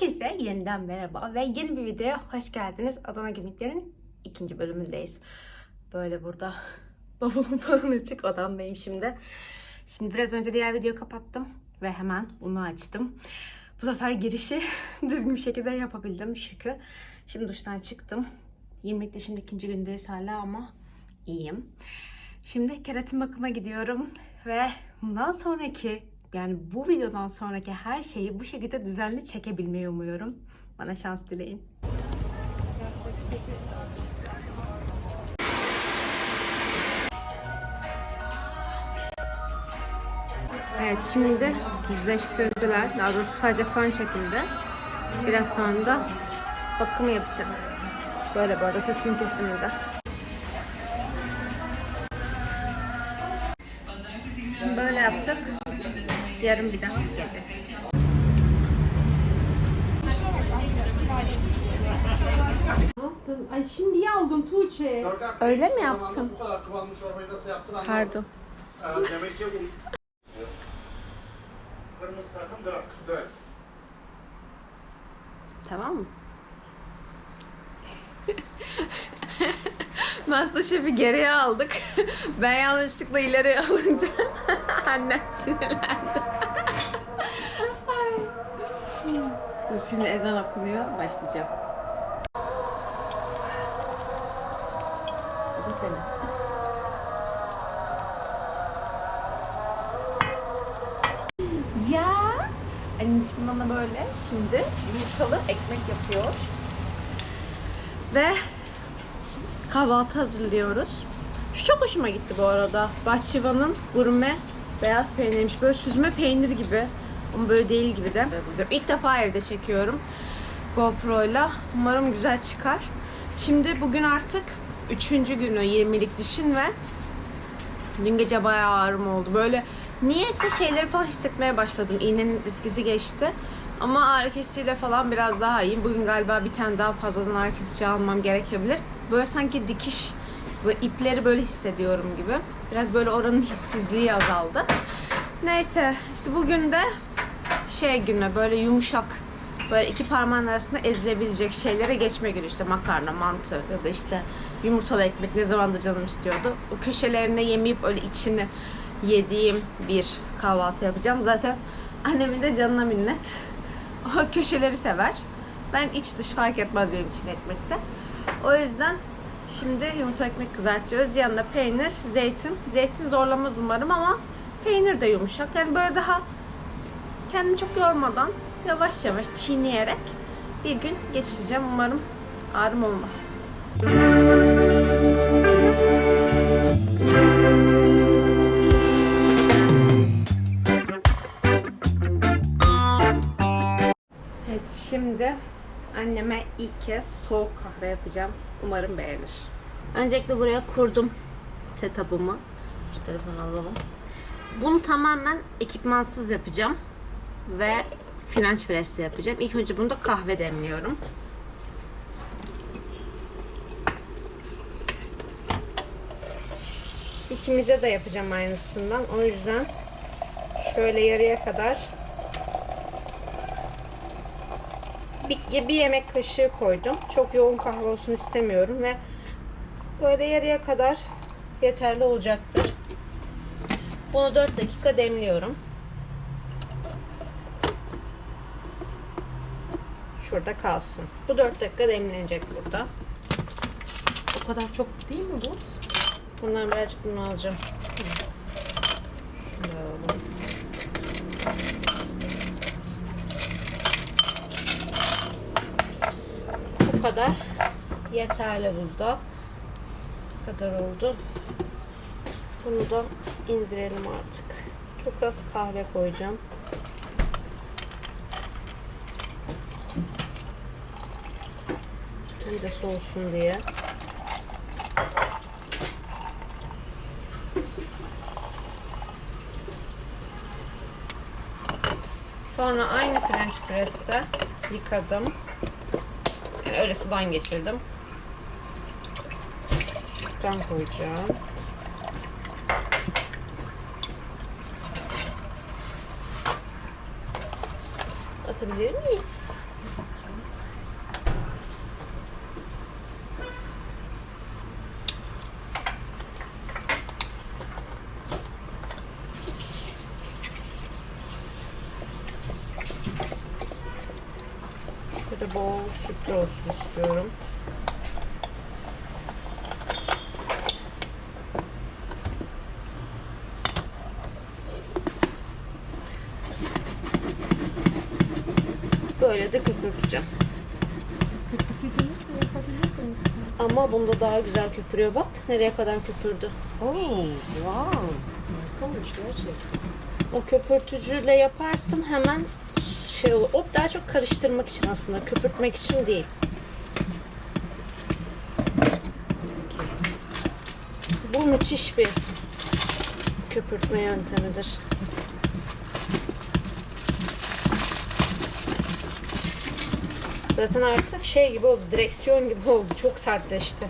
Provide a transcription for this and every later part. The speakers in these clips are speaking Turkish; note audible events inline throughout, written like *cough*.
Herkese yeniden merhaba ve yeni bir videoya hoş geldiniz. Adana Günlükler'in ikinci bölümündeyiz. Böyle burada *laughs* bavulum falan açık odamdayım şimdi. Şimdi biraz önce diğer videoyu kapattım ve hemen bunu açtım. Bu sefer girişi *laughs* düzgün bir şekilde yapabildim şükür. Şimdi duştan çıktım. 20'likte şimdi ikinci gündeyiz hala ama iyiyim. Şimdi keratin bakıma gidiyorum ve bundan sonraki yani bu videodan sonraki her şeyi bu şekilde düzenli çekebilmeyi umuyorum. Bana şans dileyin. Evet şimdi düzleştirdiler. Daha doğrusu sadece fön çekildi. Biraz sonra da bakım yapacak. Böyle bu arada saçın kesiminde. Şimdi böyle yaptık. Yarın bir daha gideceğiz. Ne yaptın? Ay şimdi aldım Tuğçe. Öyle mi yaptın? Bu kadar kıvamlı çorbayı nasıl yaptın anlamadım. Pardon. Ee, demek ki bu... Kırmızı takım 4. 4. Tamam mı? *laughs* Masterchef'i geriye aldık. *laughs* ben yanlışlıkla ileri alınca *laughs* annem sinirlendi. *laughs* Dur şimdi ezan okunuyor. Başlayacağım. Bu da senin. Anneciğim bana böyle şimdi yumurtalı ekmek yapıyor. Ve kahvaltı hazırlıyoruz. Şu çok hoşuma gitti bu arada. Bahçıvan'ın gurme beyaz peynirmiş. Böyle süzme peynir gibi. Ama böyle değil gibi de. bulacağım. İlk defa evde çekiyorum. GoPro'yla. Umarım güzel çıkar. Şimdi bugün artık üçüncü günü 20'lik dişin ve Dün gece bayağı ağrım oldu. Böyle niyeyse şeyleri falan hissetmeye başladım. İğnenin etkisi geçti. Ama ağrı kesiciyle falan biraz daha iyiyim. Bugün galiba bir tane daha fazladan ağrı kesici almam gerekebilir. Böyle sanki dikiş ve ipleri böyle hissediyorum gibi. Biraz böyle oranın hissizliği azaldı. Neyse işte bugün de şey günü böyle yumuşak böyle iki parmağın arasında ezilebilecek şeylere geçme günü işte makarna, mantı ya da işte yumurtalı ekmek ne zamandır canım istiyordu. O köşelerine yemeyip öyle içini yediğim bir kahvaltı yapacağım. Zaten annemin de canına minnet. O köşeleri sever. Ben iç dış fark etmez benim için ekmekte. O yüzden şimdi yumurta ekmek kızartıyoruz. Yanında peynir, zeytin. Zeytin zorlamaz umarım ama peynir de yumuşak. Yani böyle daha kendimi çok yormadan yavaş yavaş çiğneyerek bir gün geçireceğim. Umarım ağrım olmaz. Evet şimdi anneme ilk kez soğuk kahve yapacağım. Umarım beğenir. Öncelikle buraya kurdum setup'ımı. Şu telefonu alalım. Bunu tamamen ekipmansız yapacağım. Ve French press yapacağım. İlk önce bunda kahve demliyorum. İkimize de yapacağım aynısından. O yüzden şöyle yarıya kadar bir, bir yemek kaşığı koydum. Çok yoğun kahve olsun istemiyorum ve böyle yarıya kadar yeterli olacaktır. Bunu 4 dakika demliyorum. Şurada kalsın. Bu 4 dakika demlenecek burada. O kadar çok değil mi bu? Bundan birazcık bunu alacağım. Şunu alalım. Kadar yeterli buzda. Bu kadar oldu. Bunu da indirelim artık. Çok az kahve koyacağım. Hem de soğusun diye. Sonra aynı French press'te yıkadım. Yani öyle sudan geçirdim. Sütten koyacağım. Atabilir miyiz? Şöyle sütlü olsun istiyorum. Böyle de köpürteceğim. Ama bunda daha güzel köpürüyor bak. Nereye kadar köpürdü. Oo, wow. Harikamış gerçekten. O köpürtücüyle yaparsın hemen şey olur. O daha çok karıştırmak için aslında. Köpürtmek için değil. Bu müthiş bir köpürtme yöntemidir. Zaten artık şey gibi oldu, direksiyon gibi oldu. Çok sertleşti.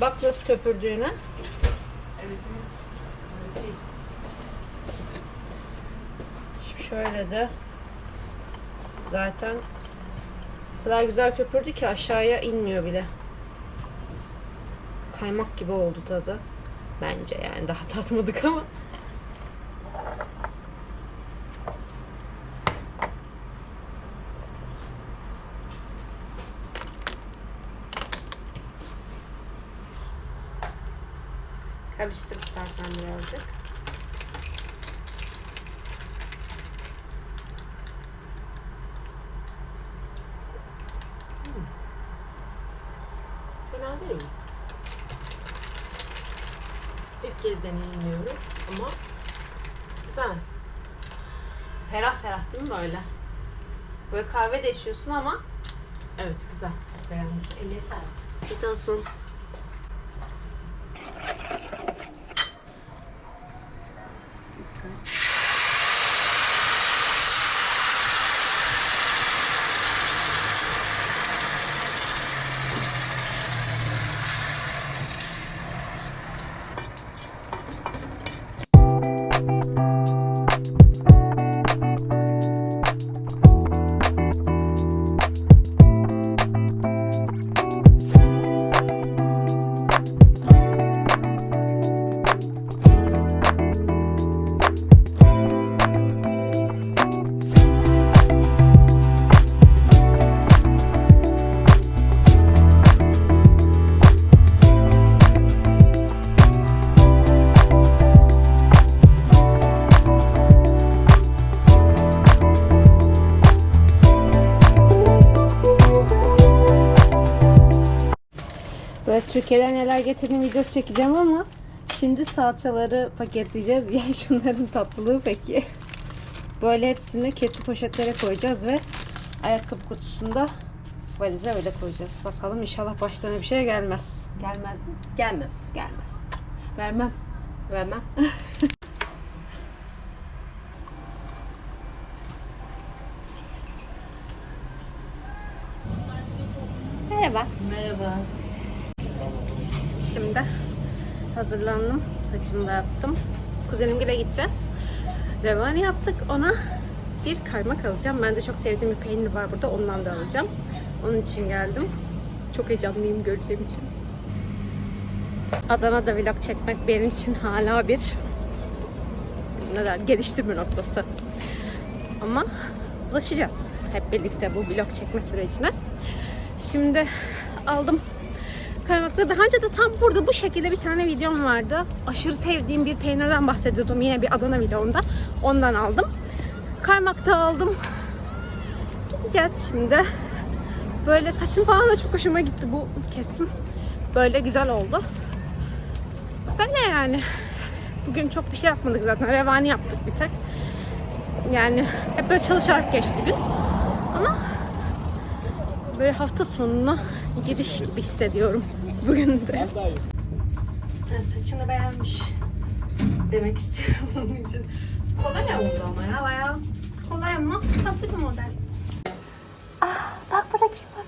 Bak nasıl köpürdüğüne. Evet evet. Harika. Şöyle de zaten o kadar güzel köpürdü ki aşağıya inmiyor bile. Kaymak gibi oldu tadı. Bence yani daha *laughs* tatmadık ama. Karıştır istersen birazcık. Değil. İlk kez deneyimliyorum ama güzel. Ferah ferah değil mi böyle? Böyle kahve de içiyorsun ama Evet güzel. Beğendim. Eline sağlık. Git olsun. Böyle Türkiye'den neler getirdiğim videosu çekeceğim ama şimdi salçaları paketleyeceğiz. *laughs* Ya şunların tatlılığı peki. Böyle hepsini ketli poşetlere koyacağız ve ayakkabı kutusunda valize öyle koyacağız. Bakalım inşallah başlarına bir şey gelmez. Gelmez mi? Gelmez. Gelmez. Vermem. Vermem. *laughs* Merhaba. Merhaba. Şimdi hazırlandım. Saçımı da yaptım. Kuzenimgile gideceğiz. Revani yaptık. Ona bir kaymak alacağım. Ben de çok sevdiğim bir peynir var burada. Ondan da alacağım. Onun için geldim. Çok heyecanlıyım göreceğim için. Adana'da vlog çekmek benim için hala bir neden geliştirme noktası. Ama ulaşacağız hep birlikte bu vlog çekme sürecine. Şimdi aldım kaymaklı. Daha önce de tam burada bu şekilde bir tane videom vardı. Aşırı sevdiğim bir peynirden bahsediyordum yine bir Adana vlogunda. Ondan aldım. Kaymak da aldım. Gideceğiz şimdi. Böyle saçım falan da çok hoşuma gitti bu kesim. Böyle güzel oldu. Böyle yani. Bugün çok bir şey yapmadık zaten. Revani yaptık bir tek. Yani hep böyle çalışarak geçti gün. Ama böyle hafta sonuna giriş gibi hissediyorum bugün de. Saçını beğenmiş demek istiyorum onun için. Kolay oldu ama ya bayağı kolay ama tatlı bir model. Ah, bak burada kim var?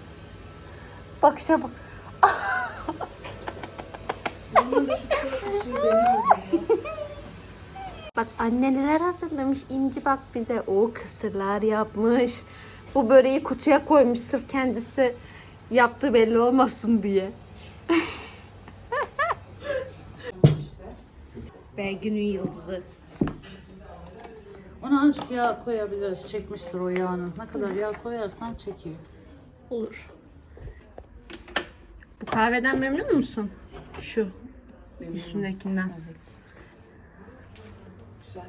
Bakışa bak. *laughs* Bak anne neler hazırlamış. İnci bak bize o kısırlar yapmış. Bu böreği kutuya koymuş sırf kendisi yaptığı belli olmasın diye. Ve günün yıldızı. Ona azıcık yağ koyabiliriz. Çekmiştir o yağını. Ne kadar yağ koyarsan çekiyor. Olur. Bu kahveden memnun musun? Şu üstündekinden. Evet. Güzel.